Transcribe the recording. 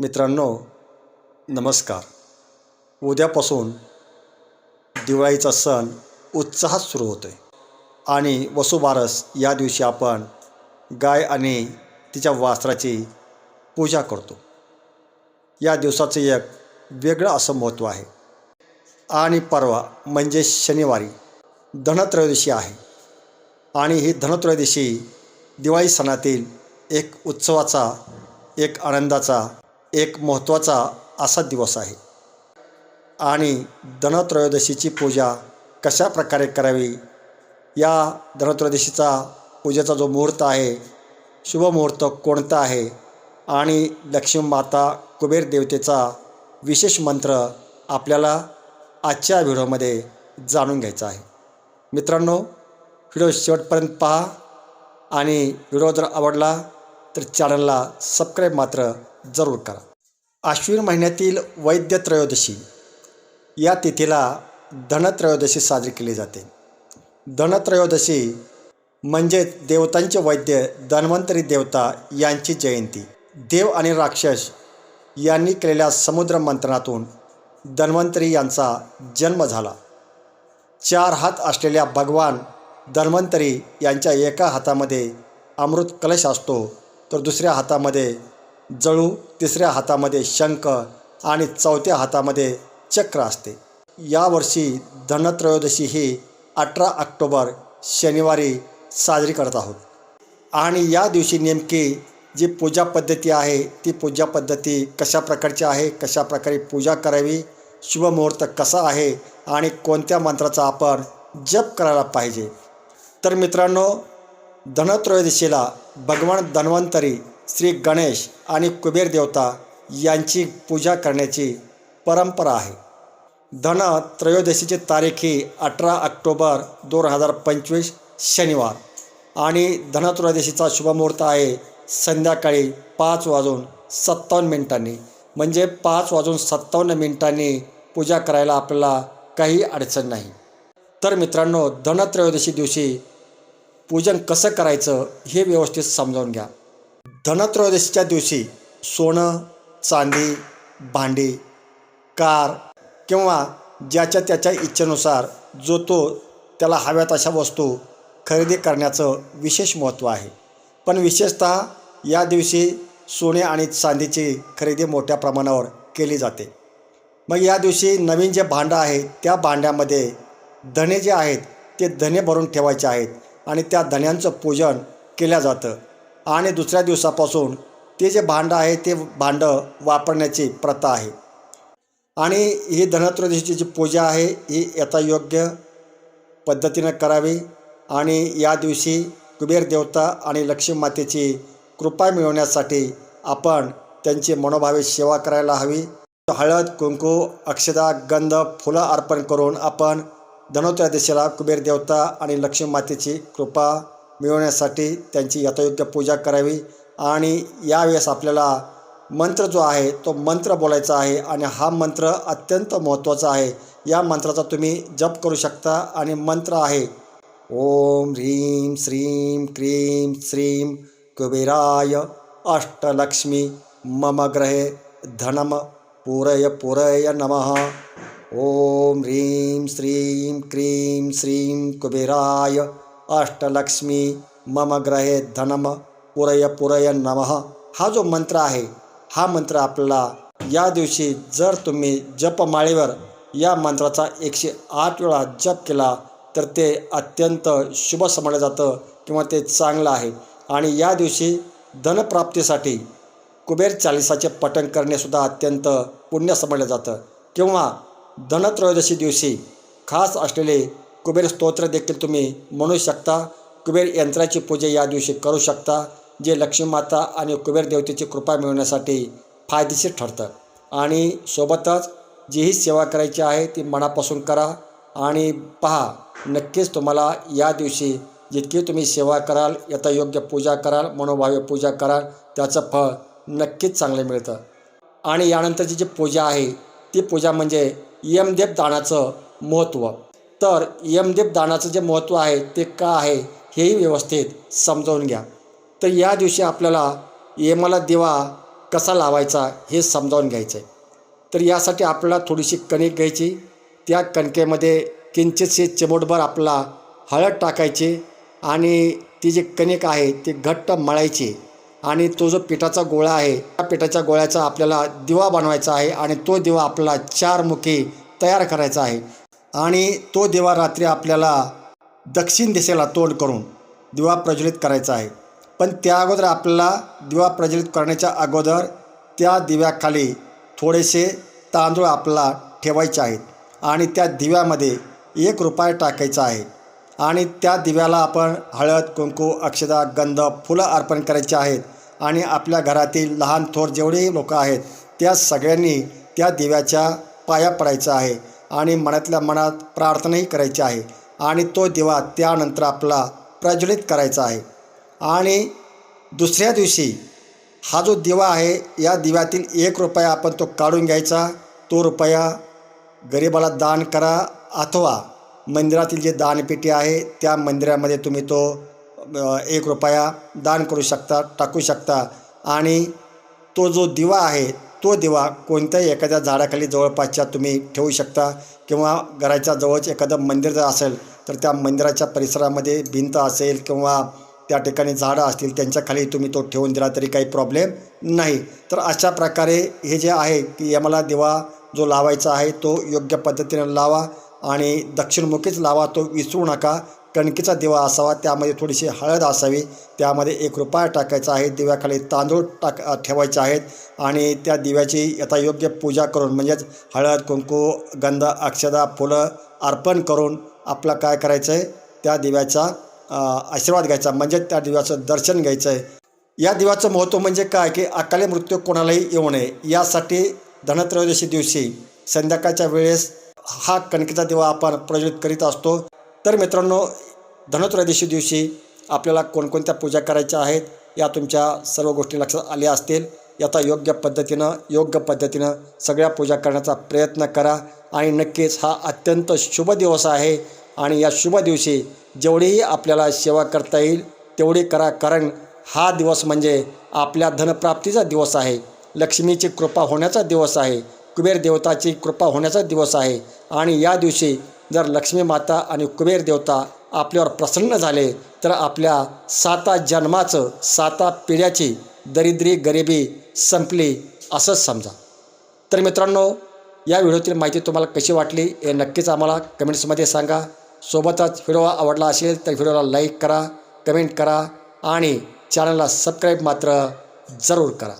मित्रांनो नमस्कार. उद्यापासून दिवाळीचा सण उत्साहात सुरू होतो आहे आणि वसुबारस या दिवशी आपण गाय आणि तिच्या वासराची पूजा करतो. या दिवसाचं एक वेगळं असं महत्त्व आहे. आणि परवा म्हणजे शनिवारी धनत्रयोदशी आहे. आणि ही धनत्रयोदशी दिवाळी सणातील एक उत्सवाचा एक आनंदाचा एक महत्त्वाचा असा दिवस आहे. आणि धनत्रयोदशीची पूजा कशा प्रकारे करावी? या धनत्रयोदशीचा पूजेचा जो मुहूर्त आहे शुभ मुहूर्त कोणता आहे? आणि लक्ष्मी माता कुबेर देवतेचा विशेष मंत्र आपल्याला आजच्या व्हिडिओमध्ये जाणून घ्यायचा आहे. मित्रांनो व्हिडिओ शेवटपर्यंत पहा आणि व्हिडिओ जर आवडला तर चॅनलला सबस्क्राईब मात्र जरूर करा. आश्विन महिन्यातील वैद्य त्रयोदशी. या तिथीला धनत्रयोदशी साजरी केली जाते. धनत्रयोदशी म्हणजेच देवतांचे वैद्य धन्वंतरी देवता यांची जयंती. देव आणि राक्षस यांनी केलेल्या समुद्र मंथनातून धन्वंतरी यांचा जन्म झाला. चार हात असलेल्या भगवान धन्वंतरी यांच्या एका हातामध्ये अमृत कलश असतो तर दुसऱ्या हातामध्ये जळू तिसऱ्या हातामध्ये शंख आणि चौथ्या हातामध्ये चक्र असते. यावर्षी धनत्रयोदशी ही अठरा ऑक्टोबर शनिवारी साजरी करत आहोत. आणि या दिवशी नेमकी जी पूजा पद्धती आहे ती पूजा पद्धती कशा प्रकारची आहे कशा प्रकारे पूजा करावी शुभमुहूर्त कसा आहे आणि कोणत्या मंत्राचा आपण जप करायला पाहिजे? तर मित्रांनो धनत्रयोदशीला भगवान धन्वंतरी श्री गणेश आणि कुबेर देवता यांची पूजा करण्याची परंपरा आहे. धन त्रयोदशीची तारीख ही अठरा ऑक्टोबर दोन हजार पंचवीस शनिवार आणि धनत्रयोदशीचा शुभमुहूर्त आहे संध्याकाळी पाच वाजून सत्तावन्न मिनिटांनी. म्हणजे पाच वाजून सत्तावन्न मिनिटांनी पूजा करायला आपल्याला काही अडचण नाही. तर मित्रांनो धनत्रयोदशी दिवशी पूजन कसं करायचं हे व्यवस्थित समजावून घ्या. धनत्रयोदशीच्या दिवशी सोनं चांदी भांडी कार किंवा ज्याच्या त्याच्या इच्छेनुसार जो तो त्याला हव्यात अशा वस्तू खरेदी करण्याचं विशेष महत्त्व आहे. पण विशेषतः या दिवशी सोने आणि चांदीची खरेदी मोठ्या प्रमाणावर केली जाते. मग या दिवशी नवीन जे भांडं आहे त्या भांड्यामध्ये धने जे आहेत ते धने भरून ठेवायचे आहेत आणि त्या धण्यांचं पूजन केलं जातं. आणि दुसऱ्या दिवसापासून ते जे भांडं आहे ते भांडं वापरण्याची प्रथा आहे. आणि ही धनत्रयोदशीची जी पूजा आहे ही यथायोग्य पद्धतीनं करावी आणि या दिवशी कुबेर देवता आणि लक्ष्मी मातेची कृपा मिळवण्यासाठी आपण त्यांची मनोभावे सेवा करायला हवी. हळद कुंकू अक्षदा गंध फुलं अर्पण करून आपण धनोत्रयोदशीला कुबेर देवता आणि लक्ष्मी मातेची कृपा मिळवण्यासाठी त्यांची यथायोग्य पूजा करावी. आणि यावेळेस आपल्याला मंत्र जो आहे तो मंत्र बोलायचा आहे. आणि हा मंत्र अत्यंत महत्त्वाचा आहे. या मंत्राचा तुम्ही जप करू शकता. आणि मंत्र आहे ओम ह्रीं श्रीं क्रीं श्रीं कुबेराय अष्टलक्ष्मी मम ग्रहे धनम पूरय पूरय नमः। ओम ह्रीं श्रीं क्रीं श्रीं कुबेराय अष्टलक्ष्मी मम ग्रहे धनम पुरय पुरय नमः. हा जो मंत्र आहे हा मंत्र आपल्याला या दिवशी जर तुम्ही जपमाळेवर या मंत्राचा एकशे आठ वेळा जप केला तर ते अत्यंत शुभ समजलं जातं किंवा ते चांगलं आहे. आणि या दिवशी धनप्राप्तीसाठी कुबेर चालिसाचे पठण करणेसुद्धा अत्यंत पुण्य समजलं जातं. किंवा धनत्रयोदशी दिवशी खास असलेले कुबेर स्तोत्र देखील तुम्ही म्हणू शकता. कुबेर यंत्राची पूजा या दिवशी करू शकता जे लक्ष्मीमाता आणि कुबेर देवतेची कृपा मिळवण्यासाठी फायदेशीर ठरतं. आणि सोबतच जीही सेवा करायची आहे ती मनापासून करा आणि पहा नक्कीच तुम्हाला या दिवशी जितकी तुम्ही सेवा कराल यथायोग्य पूजा कराल मनोभावे पूजा कराल त्याचं फळ नक्कीच चांगलं मिळतं. आणि यानंतरची जी पूजा आहे ती पूजा म्हणजे यमदेव दानाचं महत्त्व. तर यमदेव दानाचं जे महत्त्व आहे ते का आहे हेही व्यवस्थित समजावून घ्या. तर या दिवशी आपल्याला यमाला दिवा कसा लावायचा हे समजावून घ्यायचं आहे तर यासाठी आपल्याला थोडीशी कणिक घ्यायची. त्या कणकेमध्ये किंचितसे चिमोटभर आपला हळद टाकायची आणि ती जी कणिक आहे ती घट्ट मळायची आणि तो जो पिठाचा गोळा आहे त्या पिठाच्या गोळ्याचा आपल्याला दिवा बनवायचा आहे आणि तो दिवा आपला चारमुखी तयार करायचा आहे. आणि तो दिवा रात्री आपल्याला दक्षिण दिशेला तोंड करून दिवा प्रज्वलित करायचा आहे. पण त्या अगोदर आपल्याला दिवा प्रज्वलित करण्याच्या अगोदर त्या दिव्याखाली थोडेसे तांदूळ आपल्याला ठेवायचे आहेत आणि त्या दिव्यामध्ये एक रुपया टाकायचा आहे. आणि त्या दिव्याला आपण हळद कुंकू अक्षदा गंध फुलं अर्पण करायची आहेत आणि आपल्या घरातील लहान थोर जेवढेही लोक आहेत त्या सगळ्यांनी त्या दिव्याच्या पाया पडायचा आहे. आणि मनातल्या मनात प्रार्थनाही करायची आहे. आणि तो दिवा त्यानंतर आपला प्रज्वलित करायचा आहे. आणि दुसऱ्या दिवशी हा जो दिवा आहे या दिव्यातील एक रुपया आपण तो काढून घ्यायचा. तो रुपया गरिबाला दान करा अथवा मंदिरातील जे दानपेटी आहे त्या मंदिरामध्ये तुम्ही तो एक रुपया दान करू शकता टाकू शकता. आणि तो जो दिवा आहे तो दिवा कोणत्याही एखाद्या झाडाखाली जवळपासच्या तुम्ही ठेवू शकता किंवा घराच्या जवळच एखादं मंदिर जर असेल तर त्या मंदिराच्या परिसरामध्ये भिंत असेल किंवा त्या ठिकाणी झाडं असतील त्यांच्याखाली तुम्ही तो ठेवून दिला तरी काही प्रॉब्लेम नाही. तर अशा प्रकारे हे जे आहे की यमाला दिवा जो लावायचा आहे तो योग्य पद्धतीने लावा आणि दक्षिणमुखीच लावा तो विसरू नका. कणकीचा दिवा असावा त्यामध्ये थोडीशी हळद असावी त्यामध्ये एक रुपया टाकायचा आहे दिव्याखाली तांदूळ टाक ठेवायचे आहेत आणि त्या दिव्याची यथा योग्य पूजा करून म्हणजेच हळद कुंकू गंध अक्षदा फुलं अर्पण करून आपलं काय करायचं आहे त्या दिव्याचा आशीर्वाद घ्यायचा म्हणजे त्या दिव्याचं दर्शन घ्यायचं आहे या दिवाचं महत्त्व म्हणजे काय की अकाली मृत्यू कोणालाही येऊ नये. यासाठी धनत्रयोदशी दिवशी संध्याकाळच्या वेळेस हा कणकीचा दिवा आपण प्रज्वलित करीत असतो. तर मित्रांनो धनत्रयोदशी दिवशी आपल्याला कोणकोणत्या पूजा करायच्या आहेत या तुमच्या सर्व गोष्टी लक्षात आल्या असतील. याचा योग्य पद्धतीनं योग्य पद्धतीनं सगळ्या पूजा करण्याचा प्रयत्न करा. आणि नक्कीच हा अत्यंत शुभ दिवस आहे. आणि या शुभ दिवशी जेवढीही आपल्याला सेवा करता येईल तेवढी करा. कारण हा दिवस म्हणजे आपल्या धनप्राप्तीचा दिवस आहे. लक्ष्मीची कृपा होण्याचा दिवस आहे. कुबेर देवताची कृपा होण्याचा दिवस आहे. आणि या दिवशी जर लक्ष्मी माता आणि कुबेर देवता आपल्यावर प्रसन्न झाले तर आपल्या साता जन्माचं साता पिढ्याची दरिद्री गरिबी संपली असंच समजा. तर मित्रांनो या व्हिडिओतील माहिती तुम्हाला कशी वाटली हे नक्कीच आम्हाला कमेंट्समध्ये सांगा. सोबतच व्हिडिओ आवडला असेल तर व्हिडिओला लाईक करा कमेंट करा आणि चॅनलला सबस्क्राईब मात्र जरूर करा.